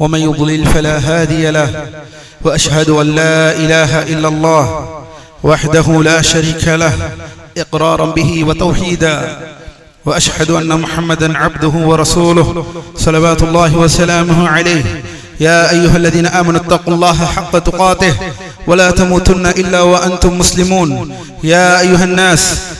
ومن يضلل فلا هادي له وأشهد أن لا إله إلا الله وحده لا شريك له إقرارا به وتوحيدا وأشهد أن محمدا عبده ورسوله صلوات الله وسلامه عليه. يا أيها الذين آمنوا اتقوا الله حق تقاته ولا تموتن إلا وأنتم مسلمون. يا أيها الناس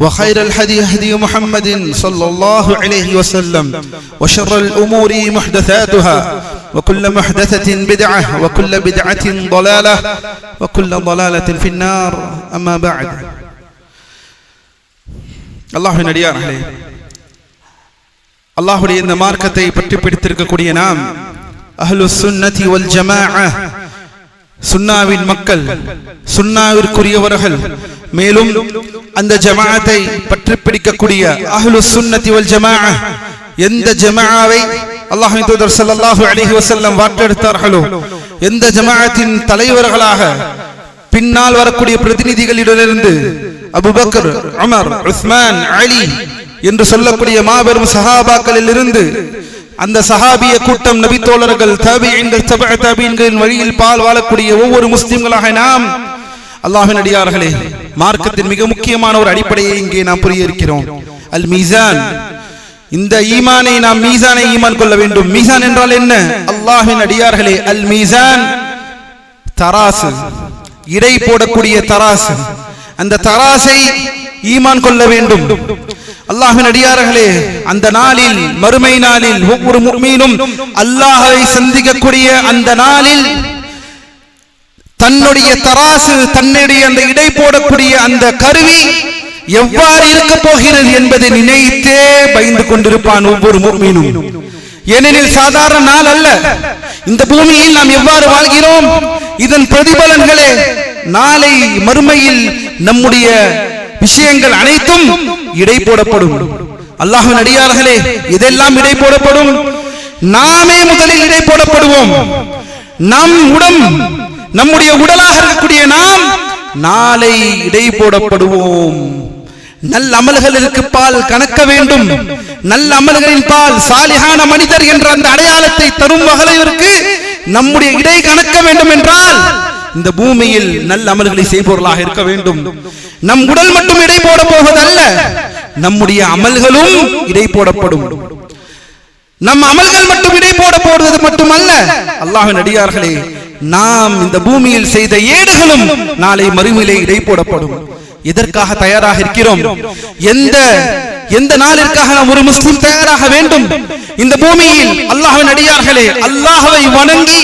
وخير الهدي هدي محمد صلى الله عليه وسلم وشر الأمور محدثاتها وكل محدثة بدعة وكل بدعة ضلالة وكل ضلالة في النار أما بعد அல்லாஹின் அடியார்களே அல்லாஹுடைய இந்த மார்க்கத்தை பற்றி பிடித்திருக்கக்கூடிய நாம் அஹ்லு சுன்னதி வல் ஜமாஅ சுன்னாவின் மக்கள் சுன்னாவிற்குரியவர்கள் மேலும் அந்த ஜமாஅத்தை பற்றி பிடிக்கக்கூடிய அஹ்லு சுன்னதி வல் ஜமாஅ. எந்த ஜமாஅவை அல்லாஹின் தூதர் ஸல்லல்லாஹு அலைஹி வஸல்லம் வாட்டெடுத்தார்களோ எந்த ஜமாஅத்தின் தலைவர்களாக பின்னால் வரக்கூடிய பிரதிநிதிகளிடமிருந்து Abu Bakr Umar Usman Ali என்று சொல்லக்கூடிய மாபெரும் சஹாபாக்களில் இருந்து அந்த சஹாபிய கூட்டம் நபித்தோழர்கள் தபி எங்கள் தப தாபியன்களின் வழியில் பால் வாழக்கூடிய ஒவ்வொரு முஸ்லிம்களாக நாம் அல்லாஹின் அடியார்களே மார்க்கத்தின் மிக முக்கியமான ஒரு அடிப்படையை இங்கே நாம் புரிய இருக்கிறோம். அல் மீசான். இந்த ஈமானை நாம் மீசானை ஈமான் கொள்ள வேண்டும். மீசான் என்றால் என்ன? அல்லாஹின் அடியார்களே அல் மீசான். தராசு. இடை போடக்கூடிய தராசு. அந்த தராசை ஈமான் கொள்ள வேண்டும். அல்லாஹின் அடியார்களே அந்த நாளில் மறுமை நாளில் ஒவ்வொரு முக்மீனும் அல்லாஹை சந்திக்கக்கூடிய அந்த நாளில் தன்னுடைய தராசு தன்னுடைய அந்த இடை போடக்கூடிய அந்த கருவி எவ்வாறு இருக்க போகிறது என்பதை நினைத்தே பயந்து கொண்டிருப்பான் ஒவ்வொரு மீனும் ஏனெனில் சாதாரண நாள் அல்ல. இந்த பூமியில் நாம் எவ்வாறு வாழ்கிறோம்? இதன் பிரதிபலன்களே நாளை மறுமையில் நம்முடைய விஷயங்கள் அனைத்தும் இடை போடப்படும். அல்லாஹின் அடியார்களே இதெல்லாம் இடை போடப்படும்? நாமே முதலில் இடை போடப்படுவோம். நம் உடம் நம்முடைய உடலாக இருக்கக்கூடிய நாம் நாளை இடை போடப்படுவோம். நல்ல அமல்களுக்கு பால் கணக்க வேண்டும். நல்ல அமல்களின் பால் சாலிகான மனிதர் என்ற அந்த அடையாளத்தை தரும் வகையிற்கு நம்முடைய இடை கணக்க வேண்டும் என்றால் இந்த பூமியில் நல்ல அமல்களை செய்பவர்களாக இருக்க வேண்டும். நம் உடல் மட்டும் இடை போட போவதல்ல நம்முடைய அமல்களும் இடை போடப்படும். நம் அமல்கள் மட்டும் இடை போட போடுவது மட்டுமல்ல. அல்லாஹின் அடியார்களே நாம் இந்த பூமியில் செய்த ஏடுகளும் நாளை மறுமையிலே இடை போடப்படும். எதற்காக தயாராக இருக்கிறோம். எந்த எந்த நாளிற்காக நாம் ஒரு முஸ்லிம் தயாராக வேண்டும்? இந்த பூமியில் அல்லாஹின் அடியார்களே அல்லாஹவை வணங்கி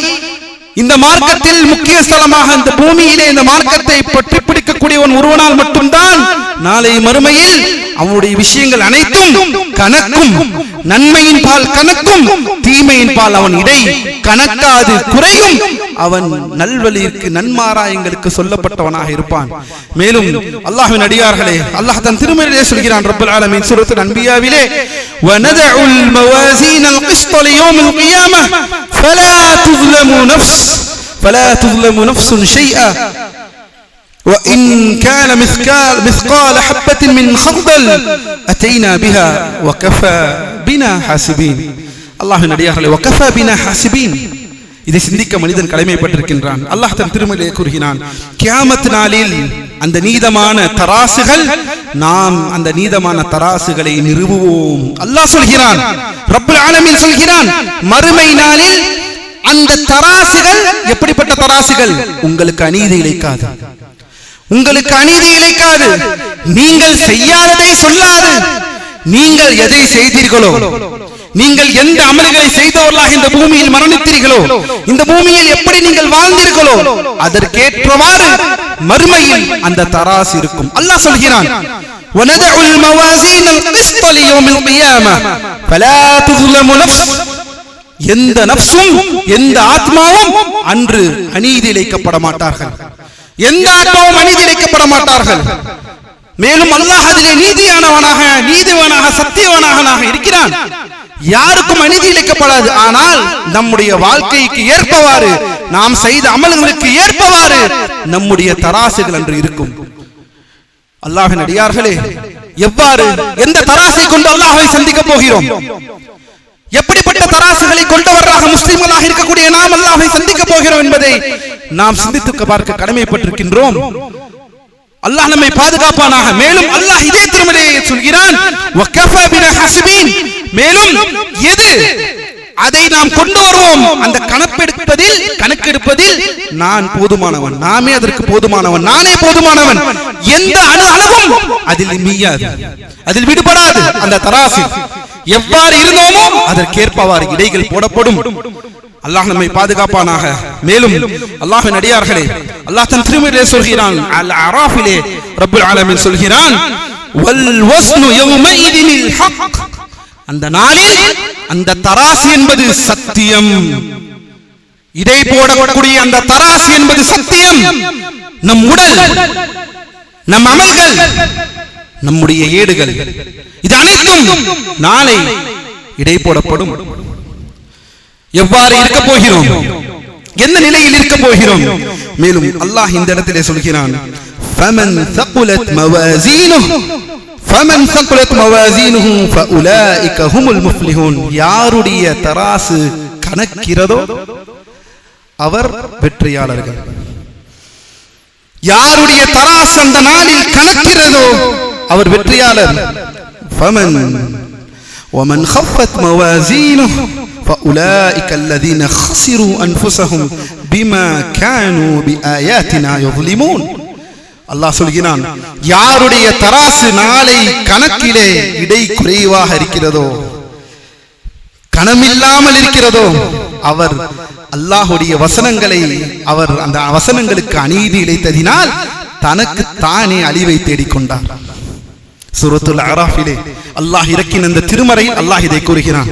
இந்த மார்க்கத்தில் முக்கிய ஸ்தலமாக இந்த பூமியிலே இந்த மார்க்கத்தை பற்றி பிடிக்கக்கூடியவன் ஒருவனால் மட்டும்தான் நாளை மறுமையில் அவனுடைய விஷயங்கள் அனைத்தும் கணக்கும் நன்மையின் பால் கணக்கும் தீமையின் பால் அவன் இடை கணக்காது குறையும் அவன் நல்வழிக்கு நன்மாராயங்களுக்கு சொல்லப்பட்டவனாக இருப்பான் மேலும் அல்லாஹ்வின் அடியார்களே அல்லாஹ் தன் திருமறையிலே சொல்கிறான் ரப்பல் ஆலமீன் சூரத்துல் அன்பியாவிலே وندع الموازين القسط ليوم القيامة فلا تظلم نفس فلا تظلم نفس شيئا وإن كان مثقال مثقال حبة من خردل أتينا بها وكفى بنا حاسبين الله நடிகார்களே وكفى بنا حاسبين இதை சிந்திக்க மனிதன் கடமைப்பட்டிருக்கின்றான் அல்லாஹ் தன் திருமலையை கூறுகிறான் கியாமத் நாளில் அந்த நீதமான தராசுகள் நாம் அந்த நீதமான தராசுகளை நிறுவுவோம் அல்லாஹ் சொல்கிறான் ரப்புல் ஆலமீன் சொல்கிறான் மறுமை நாளில் அந்த தராசுகள் எப்படிப்பட்ட தராசுகள் உங்களுக்கு அநீதி இழைக்காது உங்களுக்கு அநீதி இழைக்காது நீங்கள் செய்யாததை சொல்லாது நீங்கள் எதை செய்தீர்களோ நீங்கள் எந்த அமல்களை செய்தவர்களாக இந்த பூமியில் மரணித்தீர்களோ இந்த பூமியில் எப்படி நீங்கள் வாழ்ந்தீர்களோ அதற்கேற்றவாறு மறுமையில் அந்த தராசு இருக்கும் அல்லாஹ் சொல்கிறான் وندع الموازين القسط ليوم القيامة فلا تظلم نفس எந்த நப்சும் எந்த ஆத்மாவும் அன்று அநீதி இழைக்கப்பட மாட்டார்கள் எந்த ஆத்மாவும் அநீதி இழைக்கப்பட மாட்டார்கள். மேலும் அல்லாஹ் அதிலே நீதியானவனாக நீதிவானாக சத்தியவானாக இருக்கிறான். யாருக்கும் அநீதி இழைக்கப்படாது. ஆனால் நம்முடைய வாழ்க்கைக்கு ஏற்பவாறு நாம் செய்த அமல்களுக்கு ஏற்பவாறு நம்முடைய தராசுகள் அன்று இருக்கும். அல்லாஹின் அடியார்களே எவ்வாறு எந்த தராசை கொண்டு அல்லாஹை சந்திக்க போகிறோம்? எப்படிப்பட்ட தராசுகளை கொண்டவராக முஸ்லிம்களாக இருக்கக்கூடிய நாம் அல்லாஹை சந்திக்க போகிறோம் என்பதை நாம் சிந்தித்து பார்க்க கடமைப்பட்டிருக்கின்றோம். அல்லாஹ் நம்மை பாதுகாப்பானாக. மேலும் அல்லாஹ் இதே திருமலையை சொல்கிறான் மேலும் எது அதை நாம் கொண்டு வருவோம்? அந்த கணக்கெடுப்பதில் கணக்கெடுப்பதில் நான் போதுமானவன். நாமே அதற்கு போதுமானவன். நானே போதுமானவன். எந்த அணு அளவும் அதில் மீயாது. அதில் விடுபடாது. அந்த தராசு. எவ்வாறு இருந்தோமோ அதற்கேற்பவாறு இடைகள் போடப்படும். அல்லாஹ் நம்மை பாதுகாப்பானாக. மேலும் அல்லாஹின் அடியார்களே அல்லாஹ் தன் திருமறையிலே சொல்கிறான் அல் அராஃபிலே ரப்புல் ஆலமின் சொல்கிறான் வல் வஸ்னு யௌமைதினில் ஹக் அந்த நாளில் அந்த தராசு என்பது சத்தியம். இடை போடக்கூடிய அந்த தராசு என்பது சத்தியம். நம் உடல் நம் அமல்கள் நம்முடைய ஏடுகள். இது அனைத்தும் நாளை இடை போடப்படும் எவ்வாறு இருக்க போகிறோம்? எந்த நிலையில் இருக்க போகிறோம்? மேலும் அல்லாஹ் இந்த இடத்திலே சொல்கிறான் யாருடைய தராசு கணக்கிறதோ அவர் வெற்றியாளர்கள். யாருடைய தராசு அந்த நாளில் கணக்கிறதோ அவர் வெற்றியாளர் فمن ومن خفت موازينه فأولئك الذين خسروا أنفسهم بما كانوا بآياتنا يظلمون அல்லாஹ் சொல்கிறான் யாருடைய தராசு நாளை கணக்கிலே இடை குறைவாக இருக்கிறதோ கணமில்லாமல் இருக்கிறதோ அவர் அல்லாஹுடைய வசனங்களை அவர் அந்த வசனங்களுக்கு அநீதி இழைத்ததினால் தனக்கு தானே அழிவை தேடிக்கொண்டார் சூரத்துல் அராஃபிலே அல்லாஹ் இறக்கின இந்த திருமறை அல்லாஹ் இதை கூறுகிறான்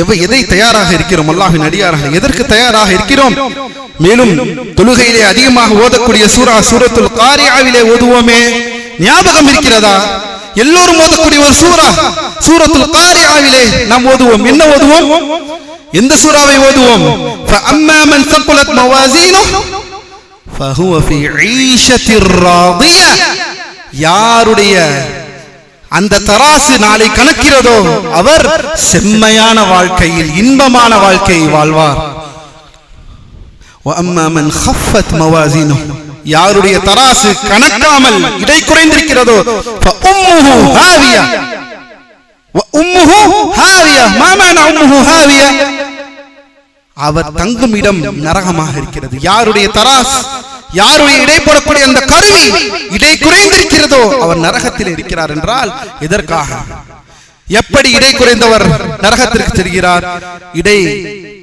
எவ எதை தயாராக இருக்கிறோம் அல்லாஹின் அடியாராக எதற்கு தயாராக இருக்கிறோம் மேலும் தொழுகையிலே அதிகமாக ஓதக்கூடிய சூரா சூரத்துல் காரியாவிலே ஓதுவோமே ஞாபகம் இருக்கிறதா எல்லோரும் ஓதக்கூடிய ஒரு சூரா சூரத்துல் காரியாவிலே நாம் ஓதுவோம் என்ன ஓதுவோம் எந்த சூறாவை ஓதுவோம் فأما من ثقلت موازينه فهو في عيشة راضية யாருடைய அந்த தராசு நாளை கணக்கிறதோ அவர் செம்மையான வாழ்க்கையில் இன்பமான வாழ்க்கையை வாழ்வார். யாருடைய தராசு கணக்காமல் இடை குறைந்திருக்கிறதோ அவர் தங்கும் இடம் நரகமாக இருக்கிறது. யாருடைய தராசு யாருடைய இடை போடக்கூடிய அந்த கருவி இடை குறைந்திருக்கிறதோ அவர் நரகத்தில் இருக்கிறார் என்றால் எதற்காக? எப்படி இடை குறைந்தவர் நரகத்திற்கு செல்கிறார்? இடை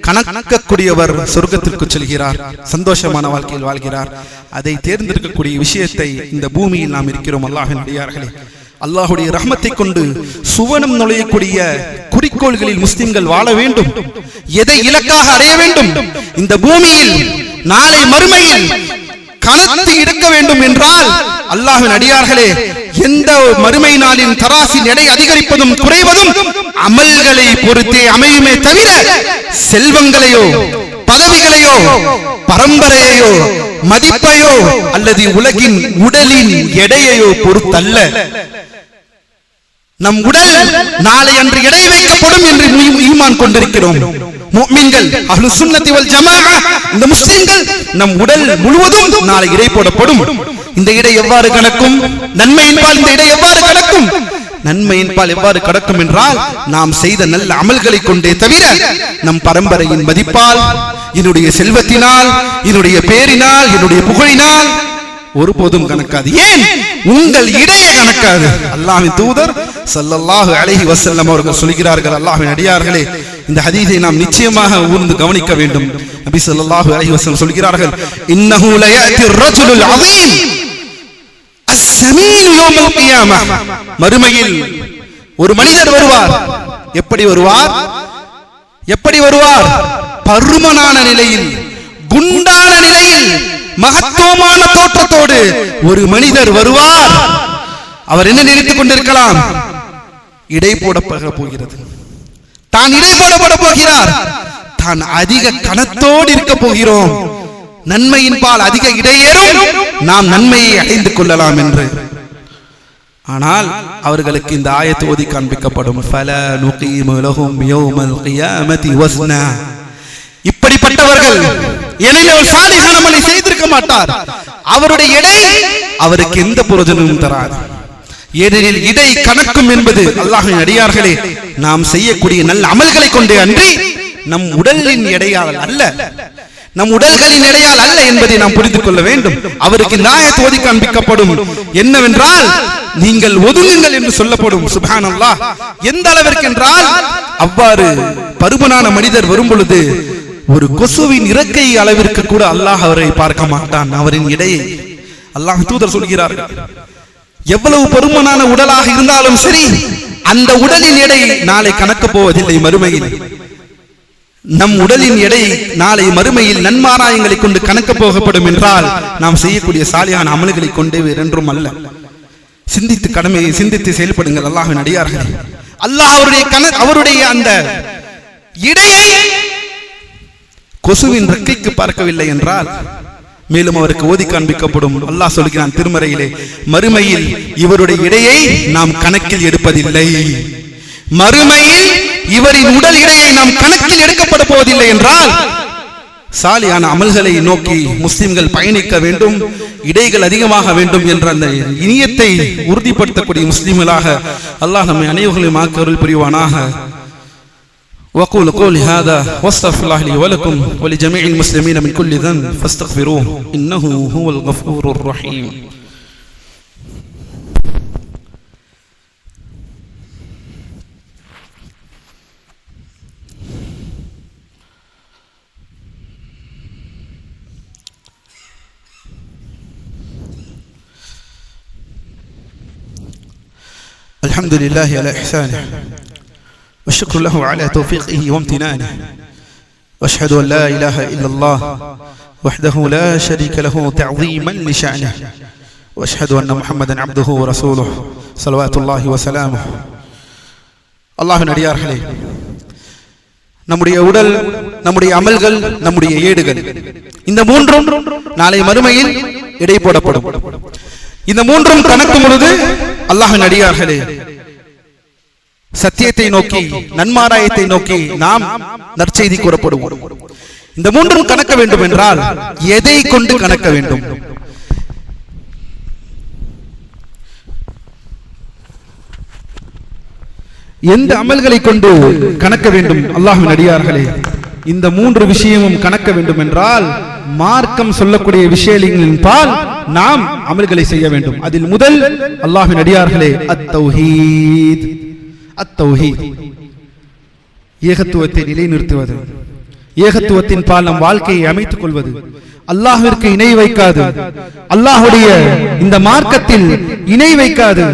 கணக்கக்கூடியவர் சொர்க்கத்திற்கு செல்கிறார். சந்தோஷமான வாழ்க்கையில் வாழ்கிறார். அதை தேர்ந்தெடுக்கக்கூடிய விஷயத்தை இந்த பூமியில் நாம் இருக்கிறோம் அல்லாஹின் அடியார்களே. அல்லாஹுடைய ரஹமத்தை கொண்டு சுவனம் நுழையக்கூடிய குறிக்கோள்களில் முஸ்லிம்கள் வாழ வேண்டும். எதை இலக்காக அடைய வேண்டும்? இந்த பூமியில் நாளை மறுமையில் கணத்து எடுக்க வேண்டும் என்றால் அல்லாஹின் அடியார்களே எந்த மறுமை நாளின் தராசின் எடை அதிகரிப்பதும் குறைவதும் அமல்களை பொறுத்தே அமையுமே தவிர செல்வங்களையோ பதவிகளையோ பரம்பரையையோ மதிப்பையோ அல்லது உலகின் உடலின் எடையையோ பொறுத்தல்ல. நம் உடல் நாளை அன்று எடை வைக்கப்படும் என்று ஈமான் கொண்டிருக்கிறோம். முஃமின்கள் அஹ்லு சுன்னத்தி வல் ஜமாஅ இந்த முஸ்லிம்கள் நம் உடல் முழுவதும் நாளை இடை போடப்படும் இந்த இடை எவ்வாறு கணக்கும் நன்மையின்பால் இந்த இடை எவ்வாறு கணக்கும் நன்மையின்பால் எவ்வாறு கடக்கும் என்றால் நாம் செய்த நல்ல அமல்களை கொண்டே தவிர நம் பரம்பரையின் மதிப்பால் என்னுடைய செல்வத்தினால் என்னுடைய பேரினால் என்னுடைய புகழினால் ஒருபோதும் கணக்காது ஏன்? உங்கள் இடையே கணக்காது அல்லாஹ்வின் தூதர் ஸல்லல்லாஹு அலைஹி வஸல்லம் அவர்கள் சொல்கிறார்கள் அல்லாஹ்வின் அடியார்களே இந்த ஹதீதை நாம் நிச்சயமாக ஊர்ந்து கவனிக்க வேண்டும். நபி ஸல்லல்லாஹு அலைஹி வஸல்லம் சொல்கிறார்கள் இன்னஹு லயஅதி ரஜுலுல் அஸீம் அஸ்ஸமீன் யௌமல் கியாமஹ் மறுமையில் ஒரு மனிதர் வருவார். எப்படி வருவார்? எப்படி வருவார்? பருமனான நிலையில் குண்டான நிலையில் மகத்துவமான தோற்றத்தோடு ஒரு மனிதர் வருவார். அவர் என்ன நினைத்துக் கொண்டிருக்கலாம்? இடை போடப்பட போகிறது. தான் இடைபோலப்பட போகிறார். தான் அதிக கணத்தோடு இருக்க போகிறோம். நன்மையின் பால் அதிக இடையேறும். நாம் நன்மையை அடைந்து கொள்ளலாம் என்று. ஆனால் அவர்களுக்கு இந்த ஆயத்து ஓதி காண்பிக்கப்படும். ஃபல நுகீமு லஹும் யௌமல் கியாமதி வஸ்னா. இப்படிப்பட்டவர்கள் எனவே ஒரு சாலிஹான அமலை செய்திருக்க மாட்டார். அவருடைய எடை அவருக்கு எந்த புரோஜனமும் தராது. ஏனெனில் இடை கணக்கும் என்பது அல்லாஹின் அடியார்களே நாம் செய்யக்கூடிய நல்ல அமல்களை கொண்டே அன்றி நம் உடலின் எடையால் அல்ல. நம் உடல்களின் எடையால் அல்ல என்பதை நாம் புரிந்து கொள்ள வேண்டும். அவருக்கு ஆயத்து ஓதி காண்பிக்கப்படும் என்னவென்றால் நீங்கள் ஒதுங்குங்கள் என்று சொல்லப்படும். சுபான் அல்லாஹ் எந்த அளவிற்கு என்றால் அவ்வாறு பருமனான மனிதர் வரும் பொழுது ஒரு கொசுவின் இறக்கை அளவிற்கு கூட அல்லாஹ் அவரை பார்க்க மாட்டான். அவரின் இடையை அல்லாஹ் தூதர் சொல்கிறார்கள் எவ்வளவு பருமனான உடலாக இருந்தாலும் சரி அந்த உடலின் எடை நாளை கணக்க போவதில்லை மறுமையில். நம் உடலின் எடை நாளை மறுமையில் நன்மாராயங்களை கொண்டு கணக்க போகப்படும் என்றால் நாம் செய்யக்கூடிய சாலியான அமல்களை கொண்டே என்றும் அல்ல. சிந்தித்து கடமையை சிந்தித்து செயல்படுங்கள் அல்லாஹின் அடியார்களே. அல்லாஹ் அவருடைய கண அவருடைய அந்த இடையை கொசுவின் ரெக்கைக்கு பார்க்கவில்லை என்றால் மேலும் அவருக்கு ஓதி காண்பிக்கப்படும். அல்லாஹ் சொல்கிறான் திருமறையிலே மறுமையில் இவருடைய இடையை நாம் கணக்கில் எடுப்பதில்லை. மறுமையில் இவரின் உடல் இடையை நாம் கணக்கில் எடுக்கப்பட போவதில்லை என்றால் சாலியான அமல்களை நோக்கி முஸ்லிம்கள் பயணிக்க வேண்டும் இடைகள் அதிகமாக வேண்டும் என்ற அந்த இனியத்தை உறுதிப்படுத்தக்கூடிய முஸ்லிம்களாக அல்லாஹ் நம்மை அனைவர்களையும் ஆக்கருள் புரிவானாக. وأقول قولي هذا واستغفر الله لي ولكم ولجميع المسلمين من كل ذنب. فاستغفروه إنه هو الغفور الرحيم. الحمد لله على إحسانه. والشكر له على توفيقه وامتنانه واشهد ان لا اله الا الله وحده لا شريك له تعظيما لشانه واشهد ان محمدا عبده ورسوله صلوات الله وسلامه அல்லாஹின் அடியார்களே நம்முடைய உடல் நம்முடைய அமல்கள் நம்முடைய ஏடுகள் இந்த மூன்றும் நாளை மறுமையில் இடை போடப்படும் இந்த மூன்றும் கணக்கும் பொழுது அல்லாஹின் அடியார்களே சத்தியத்தை நோக்கி நன்மாராயத்தை நோக்கி நாம் நற்செய்தி கூறப்படுவோம். இந்த மூன்றும் கணக்க வேண்டும் என்றால் எதை கொண்டு கணக்க வேண்டும்? எந்த அமல்களை கொண்டு கணக்க வேண்டும்? அல்லாஹின் அடியார்களே இந்த மூன்று விஷயமும் கணக்க வேண்டும் என்றால் மார்க்கம் சொல்லக்கூடிய விஷயங்களின் பால் நாம் அமல்களை செய்ய வேண்டும். அதில் முதல் அல்லாஹின் அடியார்களே அத்தௌஹீத். அத்தௌஹீத். ஏகத்துவத்தை நிலைநிறுத்துவது. ஏகத்துவத்தின் பால் நம் வாழ்க்கையை அமைத்துக் கொள்வது. அல்லாஹிற்கு இணை வைக்காது. அல்லாஹுடைய இந்த மார்க்கத்தில் இணை வைக்காது.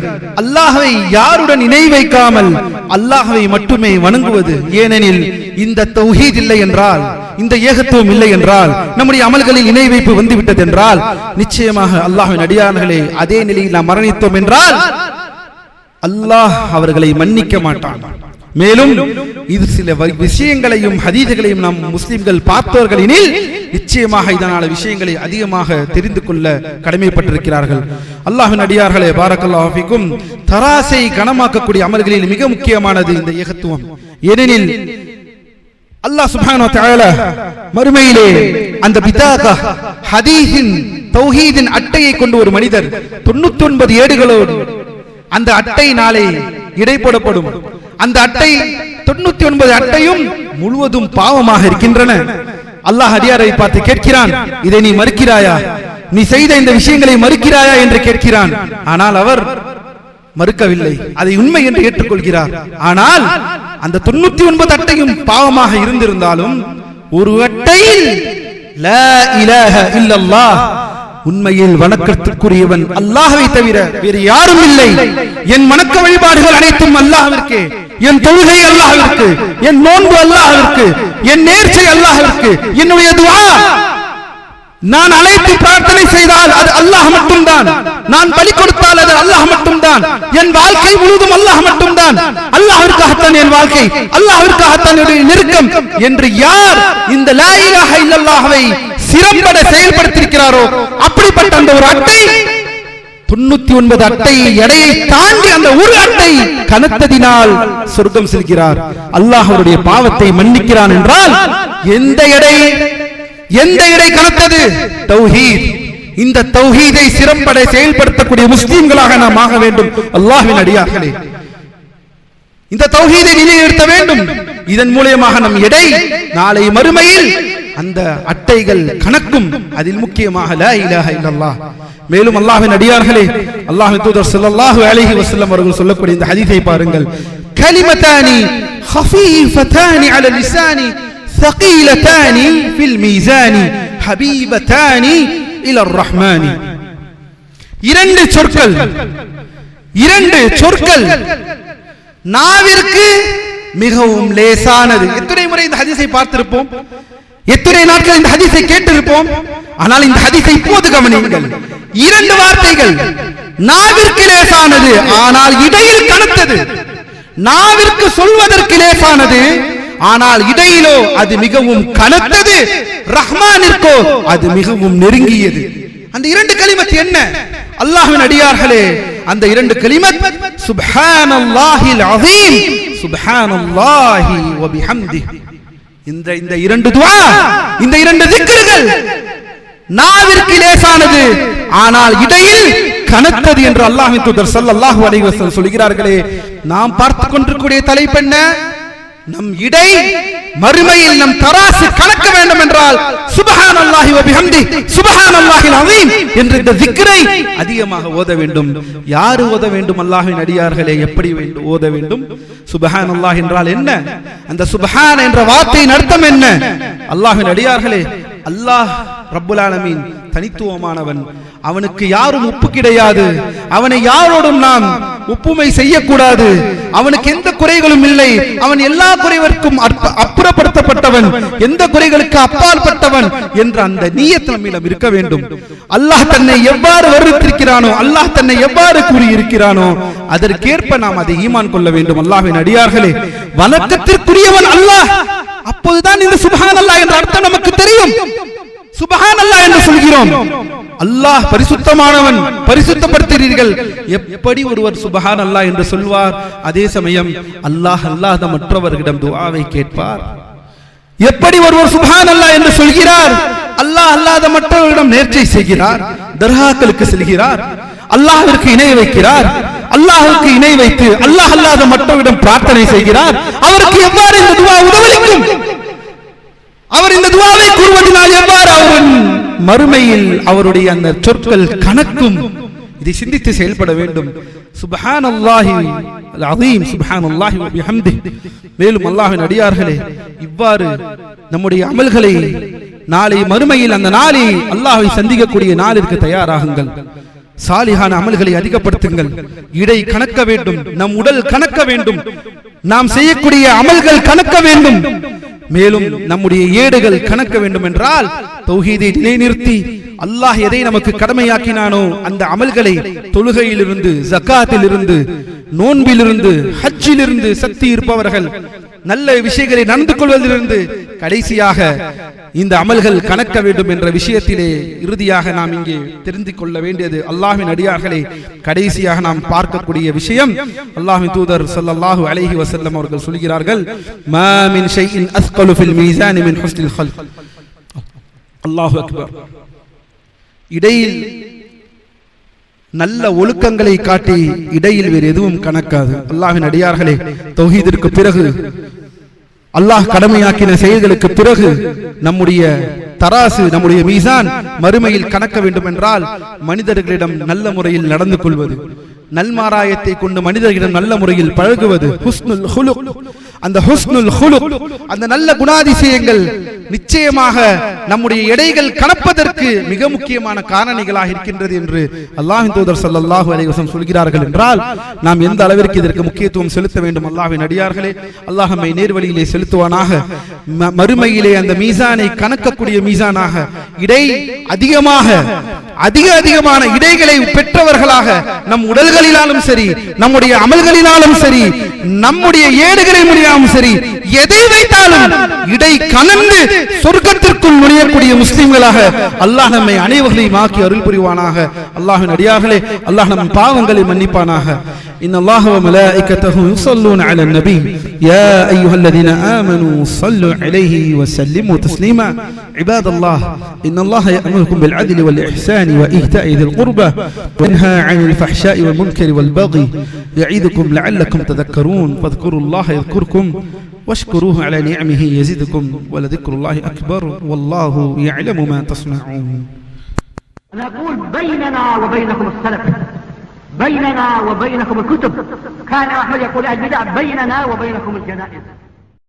அல்லாஹவை யாருடன் இணை வைக்காமல் அல்லாஹவை மட்டுமே வணங்குவது. ஏனெனில் இந்த தௌஹீத் இல்லை என்றால் இந்த ஏகத்துவம் இல்லை என்றால் நம்முடைய அமல்களில் இணை வைப்பு வந்துவிட்டது என்றால் நிச்சயமாக அல்லாஹின் அடியார்களே அதே நிலையில் நாம் மரணித்தோம் என்றால் அல்லாஹ் அவர்களை மன்னிக்க மாட்டான். மேலும் இது சில விஷயங்களையும் ஹதீதுகளையும் நாம் முஸ்லிம்கள் பார்த்தவர்களினில் நிச்சயமாக இதனால விஷயங்களை அதிகமாக தெரிந்து கொள்ள கடமைப்பட்டிருக்கிறார்கள். அல்லாஹின் அடியார்களே பாரக்கல்லாஹிக்கும் தராசை கனமாக்கக்கூடிய அமல்களில் மிக முக்கியமானது இந்த ஏகத்துவம் ஏனெனில் அல்லாஹ் சுபானோ வ மறுமையிலே அந்த பிதாகா ஹதீஸின் தௌஹீதின் அட்டையை கொண்டு ஒரு மனிதர் 99 ஏடுகளோடு அந்த அட்டை நாளை இடை போடப்படும் அந்த அட்டை 99 அட்டையும் முழுவதும் பாவமாக இருக்கின்றன. அல்லாஹ் அடியாரை பார்த்து கேட்கிறான் இதை நீ மறுக்கிறாயா? நீ செய்த இந்த விஷயங்களை மறுக்கிறாயா? என்று கேட்கிறான். ஆனால் அவர் மறுக்கவில்லை. அதை உண்மை என்று ஏற்றுக்கொள்கிறார். ஆனால் அந்த தொண்ணூத்தி ஒன்பது அட்டையும் பாவமாக இருந்திருந்தாலும் ஒரு அட்டையில் உண்மையில் வணக்கத்திற்குரியவன் அல்லாஹவை தவிர வேறு யாரும் இல்லை. என் வணக்க வழிபாடுகள் அனைத்தும் அல்லாஹிற்கு என் தொழுகை அல்லாஹிற்கு என் நோன்பு அல்லாஹிற்கு என் நேர்ச்சை அல்லாஹிற்கு என்னுடைய துவா. நான் அழைத்து பிரார்த்தனை செய்தால் அது அல்லாஹ் மட்டும்தான். நான் பலி கொடுத்தால் அது அல்லாஹ் மட்டும்தான். என் வாழ்க்கை முழுதும் அல்லாஹ் மட்டும்தான். அல்லாஹிற்காகத்தான் என் வாழ்க்கை. அல்லாஹிற்காகத்தான் என்னுடைய நெருக்கம். என்று யார் இந்த லாயிலாக இல்லல்லாகவை சிறம்பட செயல்படுத்தியிருக்கிறாரோ? அப்படிப்பட்ட அந்த ஒரு அட்டை தொண்ணூத்தி ஒன்பது அட்டை எடையை தாண்டி அந்த ஒரு அட்டை கனத்ததினால் சொர்க்கம் செல்கிறார். அல்லாஹ் அவருடைய பாவத்தை மன்னிக்கிறான் என்றால் எந்த எடை எந்த இடை கலத்தது தௌஹீத். இந்த தௌஹீதை சிறம்பட செயல்படுத்தக்கூடிய முஸ்லிம்களாக நாம் ஆக வேண்டும். அல்லாஹ்வின் அடியார்களே. இந்த தௌஹீதை நிலைநிறுத்த வேண்டும். இதன் மூலியமாக நம் எடை நாளை மறுமையில் அந்த அட்டைகள் கணக்கும் அதில் முக்கியமாக லா இலாஹ இல்லல்லாஹ் மேலும் அல்லாஹ்வின் அடியார்களே அல்லாஹ்வின் தூதர் ஸல்லல்லாஹு அலைஹி வஸல்லம் அவர்கள் சொல்லக்கூடிய இந்த ஹதீஸை பாருங்கள் கலிமத்தானி خفيفتان على اللسان ثقيلتان في الميزان حبيبتان الى الرحمن இரண்டு சொற்கள் இரண்டு சொற்கள் நாவிற்கு மிகவும் லேசானது எத்தனை முறை இந்த ஹதீஸை பார்த்திருப்போம் எத்தனை நாட்கள் இந்த ஹதீஸை கேட்டிருப்போம்? ஆனால் இந்த ஹதீஸை இப்போது கவனியுங்கள். இரண்டு வார்த்தைகள். நாவிற்கு லேசானது ஆனால் இடையில் கனத்தது. நாவிற்கு சொல்வதற்கு லேசானது ஆனால் இடையிலோ அது மிகவும் கனத்தது. ரஹ்மானிற்கோ அது மிகவும் நெருங்கியது. அந்த இரண்டு கலிமத் என்ன? அல்லாஹ்வின் அடியார்களே அந்த இரண்டு கலிமத் சுப்ஹானல்லாஹில் அஸீம் சுப்ஹானல்லாஹி வ பிஹம்திஹி இந்த இந்த இரண்டு துவா இந்த இரண்டு திக்ருகள் நாவிற்கு லேசானது. ஆனால் இடையில் கனத்தது என்று அல்லாஹின் தூதர் ஸல்லல்லாஹு அலைஹி வஸல்லம் சொல்கிறார்களே நாம் பார்த்துக் கொண்டிருக்கக்கூடிய தலைப்பு என்ன? நம் இடை மறுமையில் நம் தராசு கணக்க வேண்டும் என்றால் சுபஹான் அல்லாஹி வபிஹம்தி சுபஹான் அல்லாஹில் அலீம் என்ற இந்த திக்ரை அதிகமாக ஓத வேண்டும். யார் ஓத வேண்டும்? அல்லாஹ்வின் அடியார்களே எப்படி வேண்டும் ஓத வேண்டும்? சுபஹான் அல்லாஹ் என்றால் என்ன? அந்த சுபஹான் என்ற வார்த்தையின் அர்த்தம் என்ன? அல்லாஹ்வின் அடியார்களே அல்லாஹ் ரப்புலாலமீன் தனித்துவமானவன். அவனுக்கு யாரும் ஒப்பு கிடையாது. அவனை யாரோடும் நாம் ஒப்புமை செய்யக்கூடாது. அவனுக்கு எந்த குறைகளும் இல்லை. அவன் எல்லா குறைவிற்கும் அப்புறப்படுத்தப்பட்டவன். எந்த குறைகளுக்கு அப்பால் பட்டவன் என்ற அந்த நீயத் நம்மிடம் இருக்க வேண்டும். அல்லாஹ் தன்னை எவ்வாறு வருத்திருக்கிறானோ அல்லாஹ் தன்னை எவ்வாறு கூறியிருக்கிறானோ அதற்கேற்ப நாம் அதை ஈமான் கொள்ள வேண்டும். அல்லாஹின் அடியார்களே வணக்கத்திற்குரியவன் அல்லாஹ். அப்போதுதான் இந்த சுபஹான் அல்லாஹ் என்ற அர்த்தம் நமக்கு தெரியும். சுபஹான் அல்லாஹ் என்று சொல்கிறோம். அல்லாஹ் பரிசுத்தமானவன் பரிசுத்தப்படுத்துகிறீர்கள். எப்படி ஒருவர் சுபஹான் அல்லாஹ் என்று சொல்வார்? அதே சமயம் அல்லாஹ் அல்லாத மற்றவர்களிடம் துஆவை கேட்பார். எப்படி ஒருவர் சுபஹான் அல்லாஹ் என்று சொல்கிறார்? அல்லாஹ் அல்லாத மற்றவர்களிடம் நேர்ச்சை செய்கிறார் தர்காக்களுக்கு செல்கிறார் அல்லாஹிற்கு இணை வைக்கிறார் அல்லாஹுக்கு இணை வைத்து அல்லாஹ் அல்லாத மற்றவரிடம் பிரார்த்தனை செய்கிறார். அவருக்கு எவ்வாறு இந்த துவா உதவளிக்கும்? அவர் இந்த துவாவை கூறுவதனால் எவ்வாறு அவன் மறுமையில் அவருடைய அந்த சொற்கள் கணக்கும் இதை சிந்தித்து செயல்பட வேண்டும். சுபஹான் அல்லாஹி அதீம் சுபஹான் அல்லாஹி வபிஹம்தி மேலும் அல்லாஹின் அடியார்களே இவ்வாறு நம்முடைய அமல்களை நாளை மறுமையில் அந்த நாளை அல்லாஹை சந்திக்கக்கூடிய நாளிற்கு தயாராகுங்கள். சாலிகான அமல்களை அதிகப்படுத்துங்கள். இடை கணக்க வேண்டும். நம் உடல் கணக்க வேண்டும். நாம் செய்யக்கூடிய அமல்கள் கணக்க வேண்டும். மேலும் நம்முடைய ஏடுகள் கணக்க வேண்டும் என்றால் தௌஹீதை நிலைநிறுத்தி அல்லாஹ் எதை நமக்கு கடமையாக்கினானோ அந்த அமல்களை தொழுகையிலிருந்து ஜக்காத்திலிருந்து நோன்பிலிருந்து ஹஜ்ஜிலிருந்து சக்தி இருப்பவர்கள் நல்ல விஷயங்களை நடந்து கொள்வதிலிருந்து கடைசியாக இந்த அமல்கள் கணக்க வேண்டும் என்ற விஷயத்திலே இறுதியாக நாம் இங்கே தெரிந்து கொள்ள வேண்டியது அல்லாஹின் அடியார்களே கடைசியாக நாம் பார்க்கக்கூடிய விஷயம் அல்லாஹின் தூதர் ஸல்லல்லாஹு அலைஹி வசல்லம் அவர்கள் சொல்கிறார்கள் மாமின் ஷைஇன் அஸ்கலு ஃபில் மீசான் மின் ஹுஸ்னில் ஹல்க். அல்லாஹு அக்பர். இடையில் நல்ல ஒழுக்கங்களை காட்டி இடையில் வேறு எதுவும் கணக்காது. அல்லாஹின் அடியார்களே தொகிதிற்கு பிறகு அல்லாஹ் கடமையாக்கின செயல்களுக்கு பிறகு நம்முடைய தராசு நம்முடைய மீசான் மறுமையில் கணக்க வேண்டும் என்றால் மனிதர்களிடம் நல்ல முறையில் நடந்து கொள்வது நல்மாராயத்தை கொண்டு மனிதர்களிடம் நல்ல முறையில் பழகுவது ஹுஸ்னுல் ஹுலுக். அந்த ஹுஸ்னுல் ஹுலுக் அந்த நல்ல குணாதிசயங்கள் நிச்சயமாக நம்முடைய எடைகள் கணப்பதற்கு மிக முக்கியமான காரணிகளாக இருக்கின்றது என்று அல்லாஹின் தூதர் சல்லாஹூ அலைஹி சொல்கிறார்கள் என்றால் நாம் எந்த அளவிற்கு இதற்கு முக்கியத்துவம் செலுத்த வேண்டும் அல்லாஹின் அடியார்களே? அல்லாஹ் நேர்வழியிலே செலுத்துவானாக? மறுமையிலே அந்த மீசானை கணக்கக்கூடிய மீசானாக? இடை அதிகமாக அதிக அதிகமான இடைகளை பெற்றவர்களாக நம் உடல்களினாலும் சரி நம்முடைய அமல்களினாலும் சரி நம்முடைய ஏடுகளை முடியாலும் சரி எதை வைத்தாலும் இடை கலந்து சொர்க்கத்திற்குள் நுழையக்கூடிய முஸ்லிம்களாக அல்லாஹ் நம்மை அனைவர்களையும் ஆக்கி அருள் புரிவானாக அல்லாஹின் அடியார்களே அல்லாஹ் நம் பாவங்களை மன்னிப்பானாக إن الله وملائكته يصلون على النبي يا أيها الذين آمنوا صلوا عليه وسلموا تسليما عباد الله إن الله يأمركم بالعدل والإحسان وإيتاء ذي القربى وينهى عن الفحشاء والمنكر والبغي يعيدكم لعلكم تذكرون فاذكروا الله يذكركم واشكروه على نعمه يزدكم ولذكر الله أكبر والله يعلم ما تصنعون. نقول بيننا وبينكم السلف. بيننا وبينكم الكتب. كان أحمد يقول البدع بيننا وبينكم الجنائز.